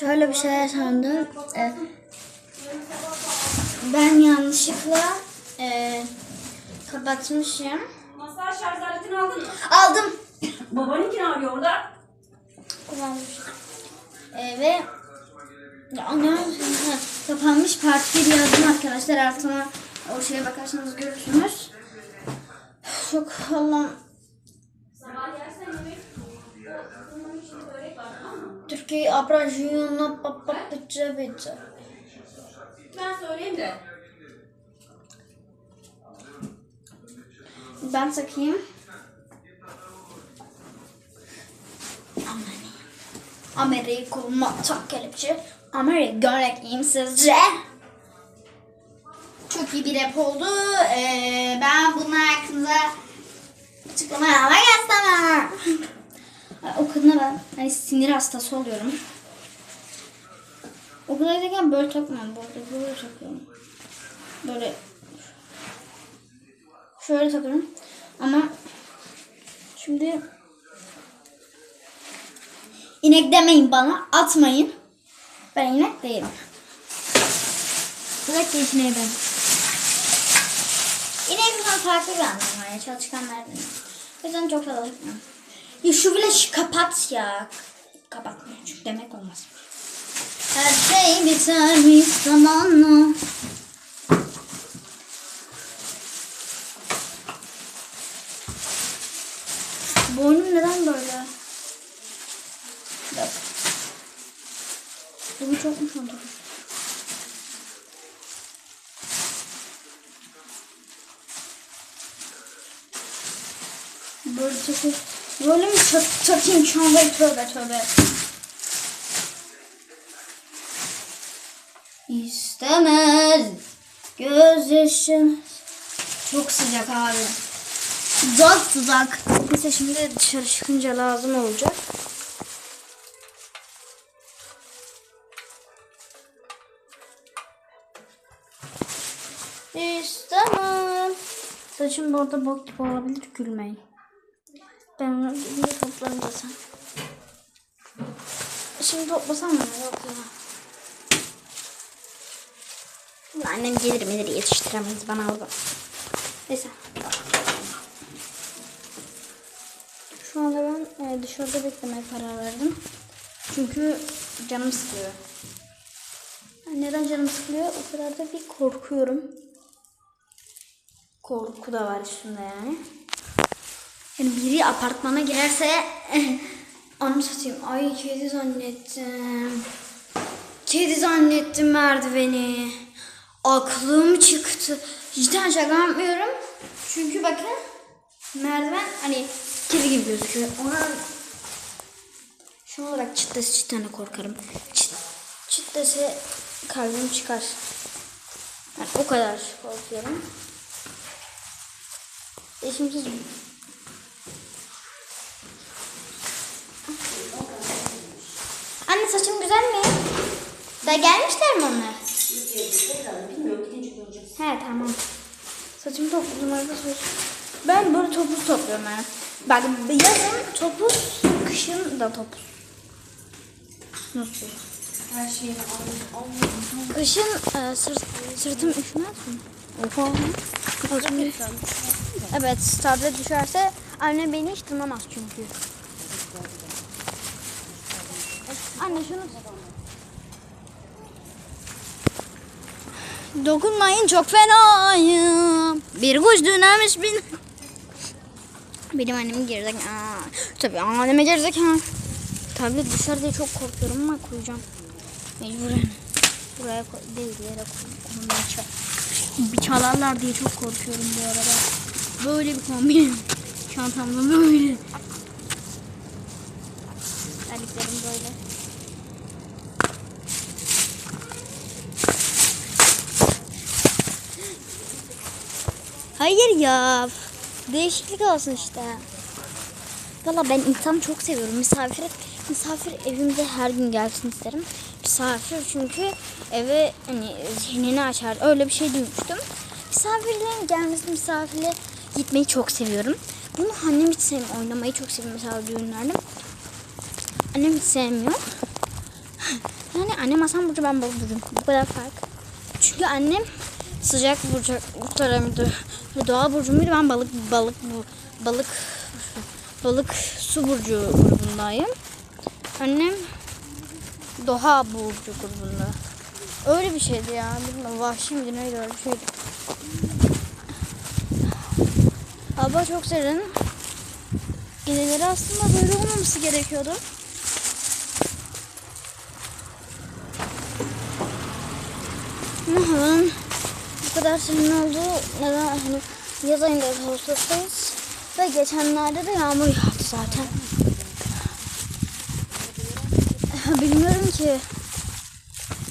şöyle bir şey yaşandı. Ee, ben yanlışlıkla e, kapatmışım. Masal şarj aletini aldın mı? Aldım. Babanınki ne yapıyor orada? Kullanmışım. Ee, ve kapanmış part 1 yazdım arkadaşlar. Altına o şeye bakarsanız görürsünüz. Çok Allah'ım. Tamam mı? Türkiye abrajiyonu papa pıçı pıçı. Ben söyleyeyim de. Ben takayım. Amerika matak kelepçe. Amerika reklayım sizce? Çok iyi bir rap oldu. Ee, ben bunun hakkında açıklama yapmak istemem. O kadına ben hani sinir hastası oluyorum. Okuldayken böyle takmam. Böyle, böyle takıyorum. Böyle Şöyle takıyorum. Ama şimdi inek demeyin bana. Atmayın. Ben inek değilim. Bırak geçin ben. İnek bundan farklı bir anlam var ya. Çalışkanlar benim. O yüzden çok fazla takmıyorum. Ya şu flaşı kapat ya. Kapatmıyor çünkü demek olmaz. Her şey biter bir zamanla. Boynum neden böyle? Bak. Bugün çok mu şantalı? Böyle takı... Böyle mi takayım çantayı tövbe tövbe. İstemez gözyaşım. Çok sıcak abi. Sıcak sıcak. Neyse şimdi dışarı çıkınca lazım olacak. İstemem. Saçım bu arada bok gibi olabilir gülmeyin. Ben bir toplarım zaten. Şimdi toplasam mı? Yok ya. Annem gelir gelir yetiştiremeyiz bana aldı. Neyse. Şu anda ben e, dışarıda beklemeye karar verdim. Çünkü canım sıkılıyor. Yani neden canım sıkılıyor? O kadar da bir korkuyorum. Korku da var üstünde yani. Yani biri apartmana girerse onu satayım. Ay kedi zannettim. Kedi zannettim merdiveni. Aklım çıktı. Cidden şaka yapmıyorum. Çünkü bakın merdiven hani kedi gibi gözüküyor. Ona şu olarak çıtlası cidden de korkarım. Çıt, çıtlası kalbim çıkar. Yani o kadar korkuyorum. E şimdi siz Anne saçım güzel mi? Da gelmişler mi onlar? Bilmiyorum gidince göreceğiz. He tamam. Saçımı topladım arkadaşlar. Ben böyle topuz topluyorum yani. Bak yazın topuz, kışın da topuz. Nasıl? Her şeyini aldım. Kışın e, sırt, sırtım üşümez mi? Oha. Saçım Evet, tablet düşerse anne beni hiç tanımaz çünkü. Anne şunu... Dokunmayın çok fenayım. Bir kuş dünemiş bin. Benim annem gerizek. Aa, tabii anneme gerizek. Ha. Tablet düşer diye çok korkuyorum ama koyacağım. Mecburen. Buraya koy, değil yere koymaya çal- Bir çalarlar diye çok korkuyorum bu arada. Böyle bir kombin. Çantamda böyle. Terliklerim böyle. Hayır ya. Değişiklik olsun işte. Valla ben insan çok seviyorum. Misafir misafir evimde her gün gelsin isterim. Misafir çünkü eve hani zihnini açar. Öyle bir şey duymuştum. Misafirlerin gelmesi, misafirle gitmeyi çok seviyorum. Bunu annem hiç sevmiyor. Oynamayı çok seviyor mesela düğünlerde. Annem hiç sevmiyor. Yani annem Aslan Burcu ben balık burcuyum. Bu kadar fark. Çünkü annem sıcak burcu burçlarıydı. Doğa burcu muydu? Ben balık balık balık balık su burcu grubundayım. Annem doğa burcu grubunda. Öyle bir şeydi ya. Bilmiyorum vahşi miydi neydi öyle bir şeydi. Hava çok serin. Geceleri aslında böyle olmaması gerekiyordu. Ama havanın bu kadar serin olduğu neden hani yaz ayındayız Ağustos'tayız. Ve geçenlerde de yağmur yağdı zaten. Bilmiyorum ki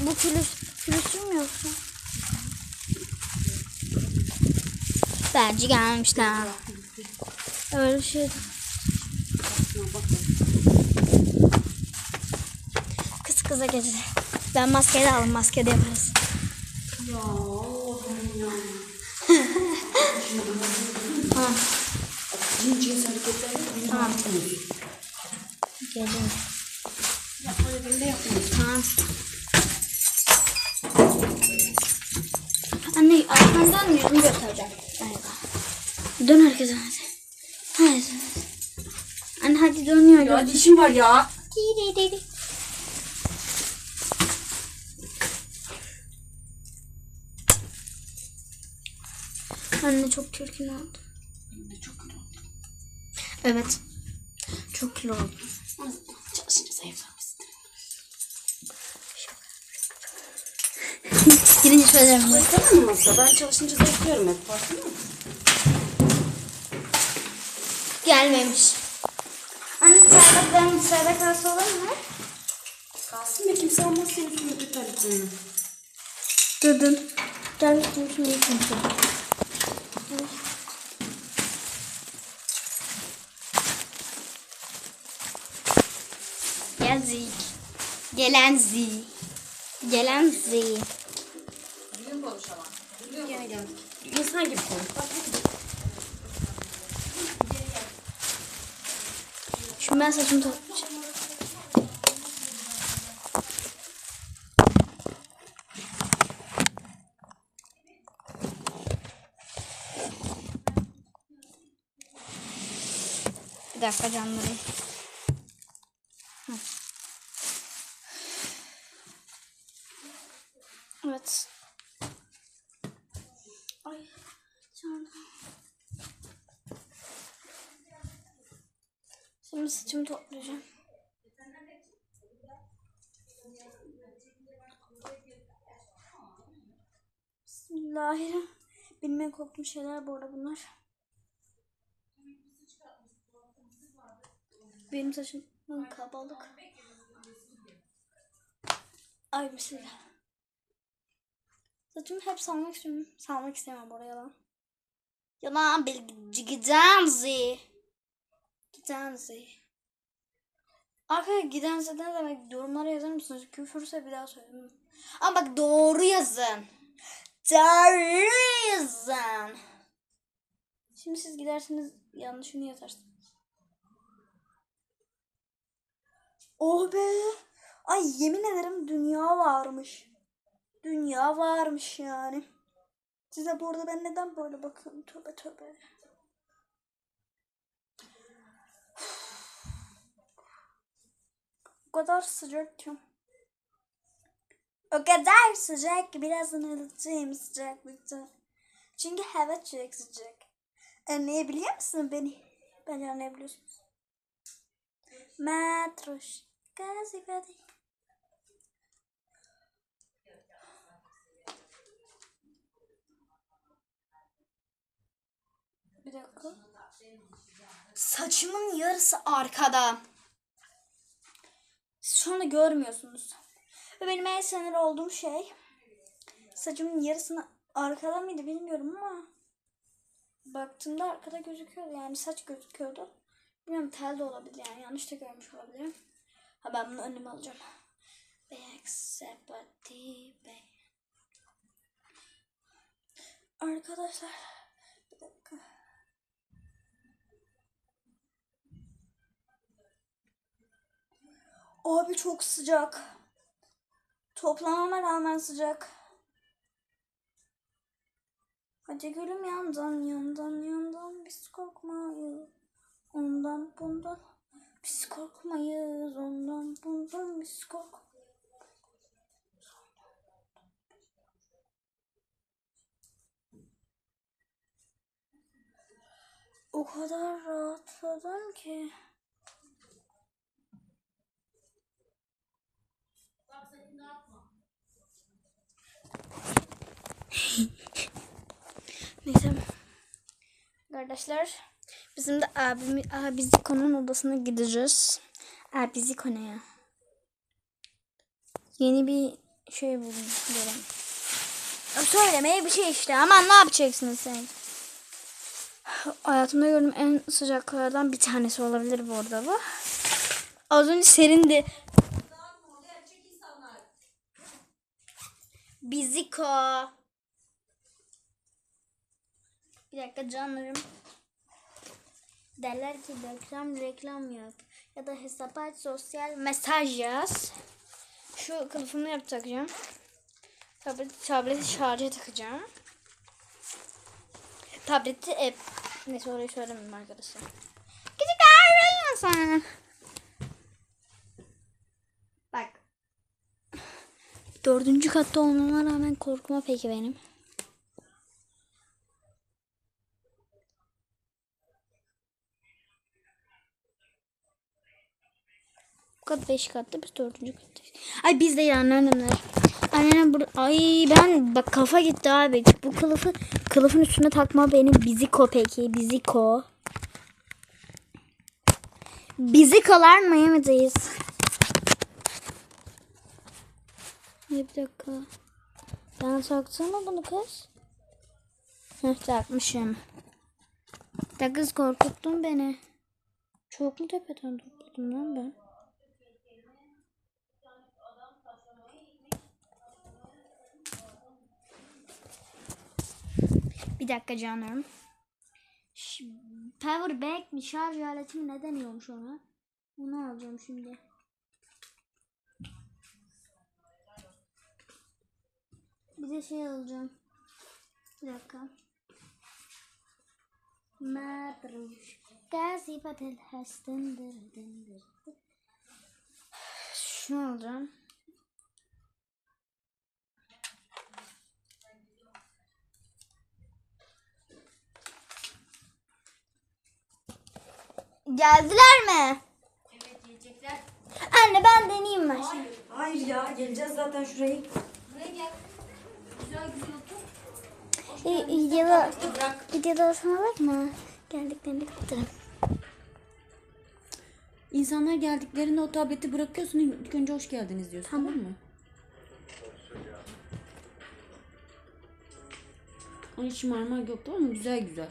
bu külüs, külüstür mü yoksa? Bence gelmişler. Öyle bir şeydi. Kız kıza gece. Ben maske de aldım. Maske de yaparız. tamam. Cins hareketlerini Tamam. Geldim. yapmayı yapmıyoruz. Tamam. Anne arkandan yüzümü göstereceğim. Dön herkese hadi. Hadi. Anne hadi dönüyor. Ya dişim var ya. Di, di, Anne çok çirkin oldu. Çok kötü oldu. Evet. Çok kilo oldu. Çalışınca zayıflamışsın. Birinci söylerim. Tamam mı? Ben çalışınca zayıflıyorum hep. Farkında mısın? Gelmemiş. Anne dışarıda ben dışarıda kalsa olur mu? Kalsın ve kimse almaz senin sürekli terliklerini. Durdun. Gel üstüne şimdi yıkayım. Gelen Z. Gelen Z. İnsan gibi konuş. Şimdi ben saçımı toplayacağım. Bir dakika canlarım. Hı. Evet. Ay canım. Şimdi saçımı toplayacağım. Bismillahirrahmanirrahim. Bilmeye korktuğum şeyler bu arada bunlar. Benim saçım kabalık. Ay bismillah. Saçımı hep salmak istiyorum. Salmak istemem oraya lan. Yalan bilgi giden zi. Giden zi. Arkaya giden zi ne demek? Yorumlara yazar mısınız? Küfürse bir daha söyleyeyim. Ama bak doğru yazın. Doğru yazın. Şimdi siz giderseniz yanlışını yazarsınız. Oh be. Ay yemin ederim dünya varmış. Dünya varmış yani. Size bu arada ben neden böyle bakıyorum? Tövbe tövbe. Kadar sıcak ki. O kadar sıcak ki birazdan öleceğim sıcaklıkta. Çünkü hava çok sıcak. Anlayabiliyor musun beni? Bence anlayabiliyorsunuz. Matroş. Gazi gazi. Bir dakika. Saçımın yarısı arkada. Siz şu anda görmüyorsunuz. Ve benim en sinir olduğum şey saçımın yarısını arkada mıydı bilmiyorum ama baktığımda arkada gözüküyordu. Yani saç gözüküyordu. Bilmiyorum tel de olabilir yani yanlış da görmüş olabilirim. Ha ben bunu önüme alacağım. Arkadaşlar Abi çok sıcak. Toplamama rağmen sıcak. Hadi gülüm yandan yandan yandan biz korkmayız. Ondan bundan biz korkmayız. Ondan bundan biz kork. O kadar rahatladım ki. Neyse. Kardeşler bizim de abimi, abiziko'nun odasına gideceğiz. Abiziko ne ya? Yeni bir şey buldum. Ya Söylemeye bir şey işte. Aman ne yapacaksın sen? Hayatımda gördüğüm en sıcaklardan bir tanesi olabilir bu arada bu. Az önce serindi. Biziko. Bir dakika canlarım. Derler ki reklam reklam yap. Ya da hesap aç sosyal mesaj yaz. Şu kılıfımı yap takacağım. Tableti, tableti şarja takacağım. Tableti hep neyse orayı söylemeyeyim arkadaşlar. Küçük ayrılmasın. Bak. Dördüncü katta olmama rağmen korkma peki benim. Bu kat 5 katta biz dördüncü kattayız. Ay biz de yani annemler. Annem bur Ay ben bak kafa gitti abi. Bu kılıfı kılıfın üstüne takma benim biziko peki. Biziko. Bizikolar Miami'deyiz. Bir dakika. Ben taksana bunu kız. Heh takmışım. Da kız korkuttun beni. Çok mu tepeden topladım lan ben? Bir dakika canım. Power bank mi şarj aleti mi ne deniyormuş ona? Onu alacağım şimdi. Bir de şey alacağım. Bir dakika. Madruş. Gazi patel dır. Şunu alacağım. Geldiler mi? Evet yiyecekler. Anne ben deneyeyim ben şimdi. Hayır ya geleceğiz zaten şurayı. Buraya gel. Güzel güzel otur. İyi, videoda, sana bakma. Geldiklerini kapatırım. İnsanlar geldiklerinde o tableti bırakıyorsun. İlk önce hoş geldiniz diyorsun. Tamam, mı? Onun hiç şımarmak yok tamam mı? Güzel güzel.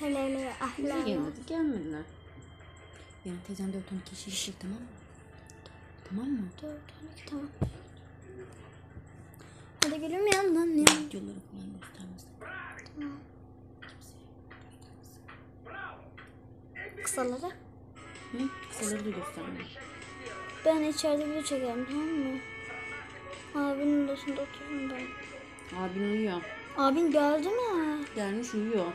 Niye ahla. gelmedi? Gelmediler. Yani teyzem 4 12 kişi gidecek tamam mı? Tamam mı? Dört, on iki, tamam. Hadi gülüm yandan ya. Videoları falan göstermesin. Kısaları. Hı? Kısaları da göstermeyin. Ben içeride video çekerim tamam mı? Abinin odasında otururum ben. Abin uyuyor. Abin geldi mi? Gelmiş uyuyor.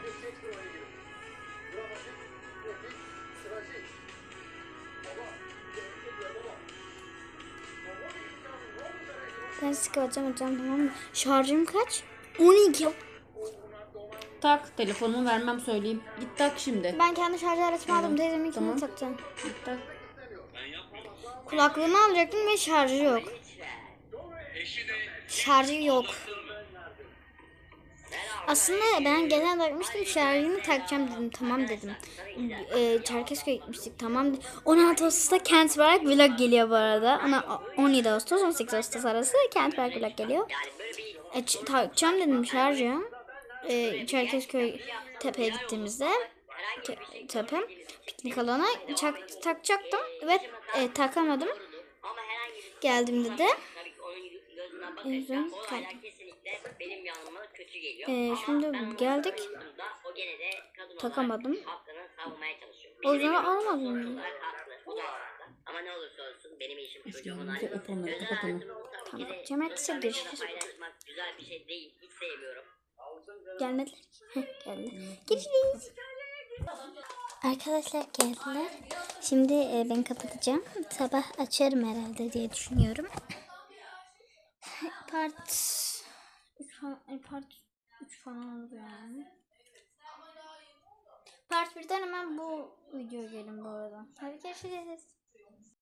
Ben sizi kapatacağım atacağım tamam mı? Şarjım kaç? 12. Tak telefonumu vermem söyleyeyim. Git tak şimdi. Ben kendi şarj aletimi aldım. Teyzemin Tamam. takacağım. Git tak. Kulaklığımı alacaktım ve şarjı yok. Şarjı yok. Aslında ben geçen bakmıştım şarjını takacağım dedim. Tamam dedim. Ee, Çerkezköy'e gitmiştik. Tamam. 16 Ağustos'ta Kent Park vlog geliyor bu arada. Ona 17 Ağustos 18 Ağustos arası Kent Park vlog geliyor. E, takacağım dedim şarjı. Ee, Çerkezköy tepeye gittiğimizde te- tepe piknik alanı çak- takacaktım ve e, takamadım. Geldiğimde de onun gözünden Yüzüm kesinlikle benim yanıma kötü geliyor. Ee, Ama şimdi geldik. savunduğumda o gene de kadın Takamadım. O da haklı. Ama ne olursa olsun benim eşim çocuğumun ayrı. Öp onları, Özel kapat onu. Tamam. Cemal medyada görüşürüz. paylaşmak güzel bir şey değil. Hiç sevmiyorum. Gelmediler. Geldi. Görüşürüz. Arkadaşlar geldiler. Şimdi e, ben kapatacağım. Sabah açarım herhalde diye düşünüyorum. Part 3 falan, part 3 falan olur yani. Part 1'den hemen bu video gelin bu arada. Hadi görüşürüz.